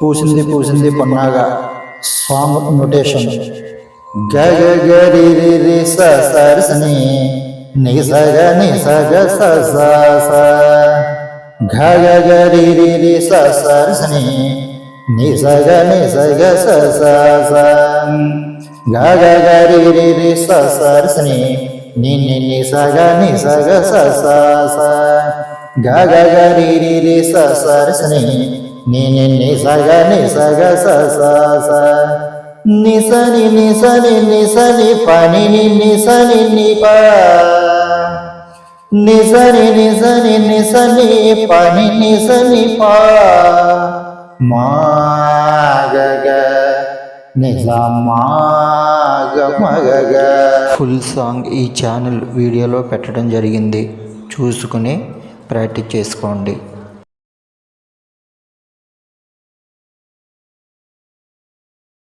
పూసింది పూసింది పొన్నాగా. Song notation గ గరి రి రి రి స స రి స ని. ని ని స స స స. ఘ గ రి రి రి స స రి స ని. ని ని స స స స. గ గ రి రి స స ని. ని ని సగ ని సగ స స స. గ గ రి రి స స నిని నిసగ నిసగ స గ నిసని స గ స స స నిసని స ని ని ప ఫుల్ సాంగ్ ఈ ఛానల్ వీడియోలో పెట్టడం జరిగింది. చూసుకుని ప్రాక్టీస్ చేసుకోండి.